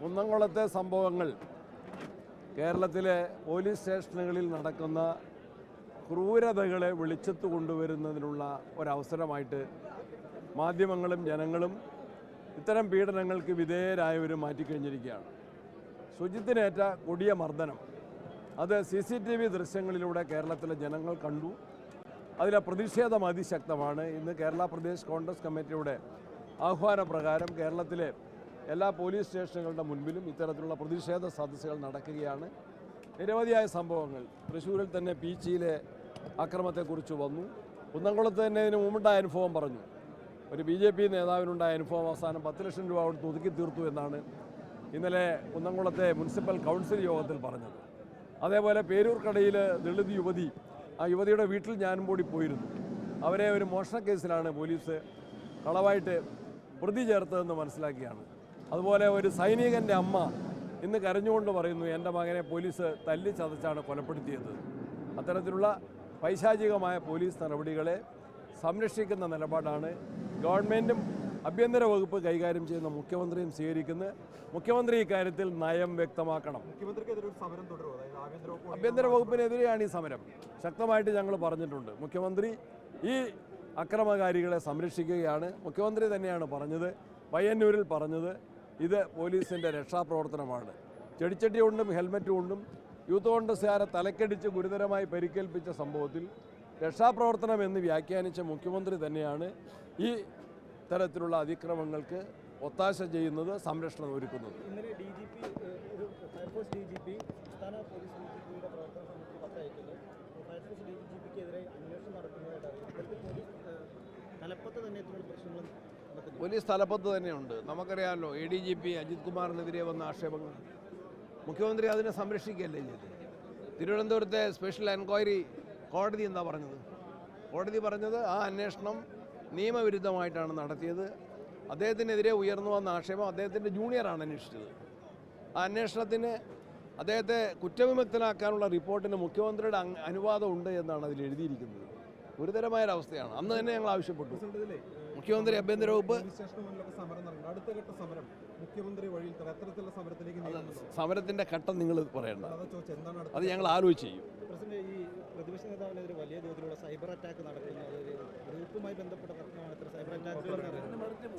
കുന്നംകുളത്തെ സംഭവങ്ങൾ കേരളത്തിലെ പോലീസ് സ്റ്റേഷനുകളിൽ നടക്കുന്ന ക്രൂരതകളെ വെളിച്ചത്ത് കൊണ്ടുവരുന്നതിനുള്ള ഒരവസരമായിട്ട് മാധ്യമങ്ങളും ജനങ്ങളും ഇത്തരം പീഡനങ്ങൾക്ക് വിധേയരായവർ മാറ്റിക്കഴിഞ്ഞിരിക്കുകയാണ്. ശുചിത്തിനേറ്റ കൊടിയ മർദ്ദനം. അത് സി സി ടി വി ദൃശ്യങ്ങളിലൂടെ കേരളത്തിലെ ജനങ്ങൾ കണ്ടു. അതിലെ പ്രതിഷേധം അതിശക്തമാണ്. ഇന്ന് കേരള പ്രദേശ് കോൺഗ്രസ് കമ്മിറ്റിയുടെ ആഹ്വാനപ്രകാരം കേരളത്തിലെ എല്ലാ പോലീസ് സ്റ്റേഷനുകളുടെ മുൻപിലും ഇത്തരത്തിലുള്ള പ്രതിഷേധ സദസ്സുകൾ നടക്കുകയാണ്. നിരവധിയായ സംഭവങ്ങൾ. തൃശ്ശൂരിൽ തന്നെ പീച്ചിയിലെ അക്രമത്തെക്കുറിച്ച് വന്നു. കുന്നംകുളത്ത് തന്നെ ഇതിന് മുമ്പുണ്ടായ അനുഭവം പറഞ്ഞു. ഒരു ബി ജെ പി നേതാവിനുണ്ടായ അനുഭവം അവസാനം പത്ത് ലക്ഷം രൂപ കൊടുത്ത് ഒതുക്കി തീർത്തു എന്നാണ് ഇന്നലെ കുന്നംകുളത്തെ മുനിസിപ്പൽ കൗൺസിൽ യോഗത്തിൽ പറഞ്ഞത്. അതേപോലെ പേരൂർക്കടയിൽ ദളിത് യുവതി ആ യുവതിയുടെ വീട്ടിൽ ഞാനും കൂടി പോയിരുന്നു. അവരെ ഒരു മോഷണ കേസിലാണ് പോലീസ് കളവായിട്ട് പ്രതി ചേർത്തതെന്ന് മനസ്സിലാക്കിയാണ്. അതുപോലെ ഒരു സൈനികന്റെ അമ്മ ഇന്ന് കരഞ്ഞുകൊണ്ട് പറയുന്നു എന്റെ മകനെ പോലീസ് തല്ലി ചതച്ചാണ് കൊലപ്പെടുത്തിയത്. അത്തരത്തിലുള്ള പൈശാചികമായ പോലീസ് നടപടികളെ സംരക്ഷിക്കുന്ന നിലപാടാണ് ഗവൺമെന്റും ആഭ്യന്തര വകുപ്പ് കൈകാര്യം ചെയ്യുന്ന മുഖ്യമന്ത്രിയും സ്വീകരിക്കുന്നത്. മുഖ്യമന്ത്രി ഇക്കാര്യത്തിൽ നയം വ്യക്തമാക്കണം. ആഭ്യന്തര വകുപ്പിനെതിരെയാണ് ഈ സമരം. ശക്തമായിട്ട് ഞങ്ങൾ പറഞ്ഞിട്ടുണ്ട്. മുഖ്യമന്ത്രി ഈ അക്രമകാരികളെ സംരക്ഷിക്കുകയാണ്. മുഖ്യമന്ത്രി തന്നെയാണ് പറഞ്ഞത് പയ്യന്നൂരിൽ പറഞ്ഞത്. ഇത് പോലീസിന്റെ രക്ഷാപ്രവർത്തനമാണ്. ചെടിച്ചട്ടി കൊണ്ടും ഹെൽമറ്റ് കൊണ്ടും യൂത്ത് കോൺഗ്രസ്സുകാരെ തലക്കടിച്ച് ഗുരുതരമായി പരിക്കേൽപ്പിച്ച സംഭവത്തിൽ രക്ഷാപ്രവർത്തനം എന്ന് വ്യാഖ്യാനിച്ച മുഖ്യമന്ത്രി തന്നെയാണ് ഈ തരത്തിലുള്ള അതിക്രമങ്ങൾക്ക് ഒത്താശ ചെയ്യുന്നത് സംരക്ഷണം ഒരുക്കുന്നത്. ഇന്നലെ D G P D G P സംസ്ഥാന പോലീസ് ഡി ജി പിയുടെ പ്രവർത്തന സമിതി കത്തയക്കുന്നത് ഫയർഫോഴ്സ് ഡി ജി പിക്കെതിരെ അന്വേഷണം നടക്കുന്നതായിട്ട് അറിയാം ഇപ്പോഴത്തെ പോലീസ് ഏഹ്, തലപ്പത്ത് തന്നെ ഇത്തരം പ്രശ്നങ്ങൾ പോലീസ് തലപ്പത്ത് തന്നെയുണ്ട്. നമുക്കറിയാമല്ലോ A D G P Ajith കുമാറിനെതിരെ വന്ന ആക്ഷേപങ്ങൾ. മുഖ്യമന്ത്രി അതിനെ സംരക്ഷിക്കുകയല്ലേ ചെയ്തത്? തിരുവനന്തപുരത്തെ സ്പെഷ്യൽ എൻക്വയറി കോടതി എന്താ പറഞ്ഞത്? കോടതി പറഞ്ഞത് ആ അന്വേഷണം നിയമവിരുദ്ധമായിട്ടാണ് നടത്തിയത്. അദ്ദേഹത്തിനെതിരെ ഉയർന്നു വന്ന ആക്ഷേപം അദ്ദേഹത്തിന്റെ ജൂനിയറാണ് അന്വേഷിച്ചത്. ആ അന്വേഷണത്തിന് അദ്ദേഹത്തെ കുറ്റവിമുക്തനാക്കാനുള്ള റിപ്പോർട്ടിന് മുഖ്യമന്ത്രിയുടെ അനുവാദമുണ്ട് എന്നാണ് അതിൽ എഴുതിയിരിക്കുന്നത്. ഗുരുതരമായ ഒരവസ്ഥയാണ് അന്ന് തന്നെ ഞങ്ങൾ ആവശ്യപ്പെട്ടു. മുഖ്യമന്ത്രി ആഭ്യന്തര വകുപ്പ് പോലീസ് സ്റ്റേഷന് മുന്നിലൊക്കെ സമരം നടന്നു. അടുത്ത ഘട്ട നിങ്ങൾ പറയണ്ട. അതാ ഞങ്ങൾ ആലോചിച്ച് ചെയ്യും. ഈ പ്രതിപക്ഷ നേതാവിനെതിരെ വലിയ തോതിലുള്ള സൈബർ അറ്റാക്ക് നടക്കുന്നു. അതൊരു ഗ്രൂപ്പുമായി ബന്ധപ്പെട്ട പ്രശ്നമാണ്. ഇത്ര സൈബർ അറ്റാക്കുകൾ സമരത്തിന്റെ